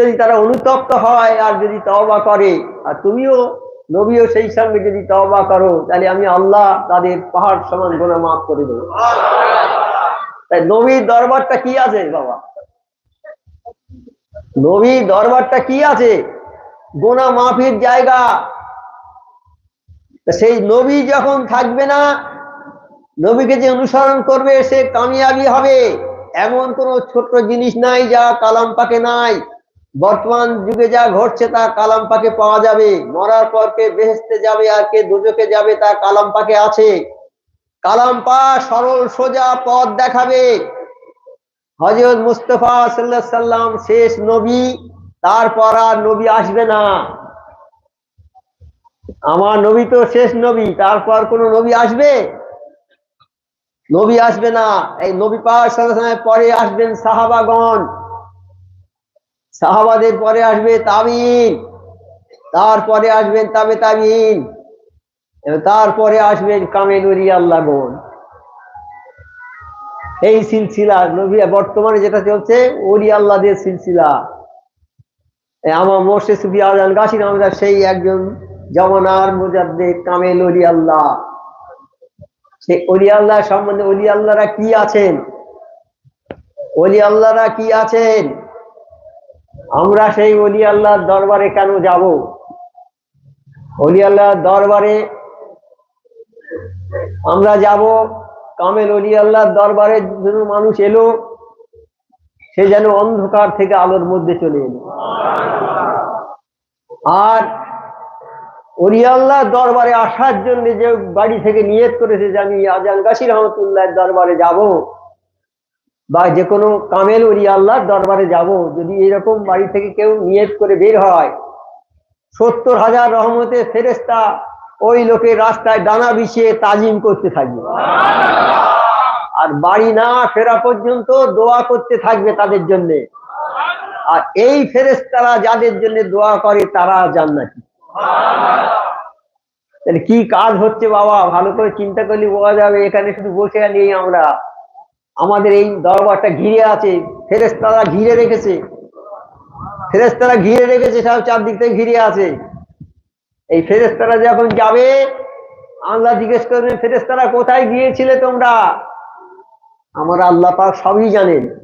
যদি তারা অনুতপ্ত হয় আর যদি তওবা করে, আর তুমিও নবীও সেই সঙ্গে যদি তওবা করো, তাহলে আমি আল্লাহ তাদের পাহাড় সমান গোনা মাফ করে দেবো। তাই নবীর দরবারটা কি আছে বাবা? নবীর দরবারটা কি আছে? গোনা মাফির জায়গা। সেই নবী যখন থাকবে না, নবীকে যে অনুসরণ করবে, সে কামিয়াবি হবে। এমন কোন ছোট্ট জিনিস নাই যা কালাম পাকে নাই। বর্তমান যুগে যা ঘটছে তা কালাম পাকে পাওয়া যাবে। মরার পর কে বেহেস্তে যাবে আর কে দুজকে যাবে তা কালাম পাকে আছে। কালাম পা সরল সোজা পথ দেখাবে। হজরত মুস্তফা সাল্লাহ সাল্লাম শেষ নবী, তারপর আর নবী আসবে না। আমার নবী তো শেষ নবী, তারপর কোন নবী আসবে? নবী আসবে না। এই নবী সাল্লাল্লাহু আলাইহি পরে আসবেন সাহাবাগণ। সাহাবাদের পরে আসবে তাবিন তারপরে আসবেন তাবে তাবিন তারপরে আসবেন কামেনুরি আল্লাহ আল্লাহগণ এই সিলসিলা বর্তমানে যেটা চলছে ওরি আল্লাহদের সিলসিলা। আমার মোর্শে সুফি আজান গাছির আমরা সেই একজন জমানার মুজাদ্দে কামেল অলি আল্লাহ। সে অলি আল্লাহ সম্বন্ধে অলি আল্লাহরা কি আছেন? অলি আল্লাহরা কি আছেন? আমরা সেই অলি আল্লাহর দরবারে কেন যাব? অলি আল্লাহর দরবারে আমরা যাব, কামেল অলি আল্লাহর দরবারে যেন মানুষ এলো, সে যেন অন্ধকার থেকে আলোর মধ্যে চলে এলো। আর অলিয়াল্লাহ দরবারে আসার জন্য যে বাড়ি থেকে নিয়ত করেছে যে আমি আজান গাছি রহমতুল্লাহ দরবারে যাব বা যে কোনো কামেল ওলি আল্লাহর দরবারে যাব, যদি এরকম বাড়ি থেকে কেউ নিয়ত করে বের হয়, সত্তর হাজার রহমতের ফেরেস্তা ওই লোকের রাস্তায় ডানা বিছিয়ে তাজিম করতে থাকবে। আর বাড়ি না ফেরা পর্যন্ত দোয়া করতে থাকবে তাদের জন্যে। আর এই ফেরেস্তারা যাদের জন্য দোয়া করে তারা জান্নাতি। তাহলে কি কাজ হচ্ছে বাবা? ভালো করে চিন্তা করলে বোঝা যাবে, এখানে শুধু বসে আনি আমরা। আমাদের এই দরবারটা ঘিরে আছে ফেরেস্তারা ঘিরে রেখেছে। ফেরেস্তারা ঘিরে রেখেছে সব চারদিক থেকে ঘিরে আছে। এই ফেরেস্তারা যখন যাবে, আল্লাহ জিজ্ঞেস করবেন ফেরেস্তারা কোথায় গিয়েছিলে তোমরা? আমার আল্লাহ পাক সবই জানেন।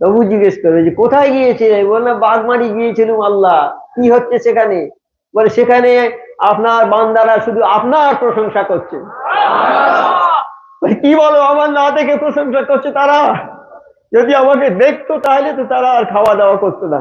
তবু জিজ্ঞেস করবে যে, কোথায় গিয়েছিলে? বললাম, বাগমারি গিয়েছিলাম আল্লাহ। কি হচ্ছে সেখানে? বলে, সেখানে আপনার বান্দারা শুধু আপনার প্রশংসা করছে। কি বলো, আমার না দেখে প্রশংসা করছে তারা? যদি আমাকে দেখতো তাহলে তো তারা আর খাওয়া দাওয়া করতো না।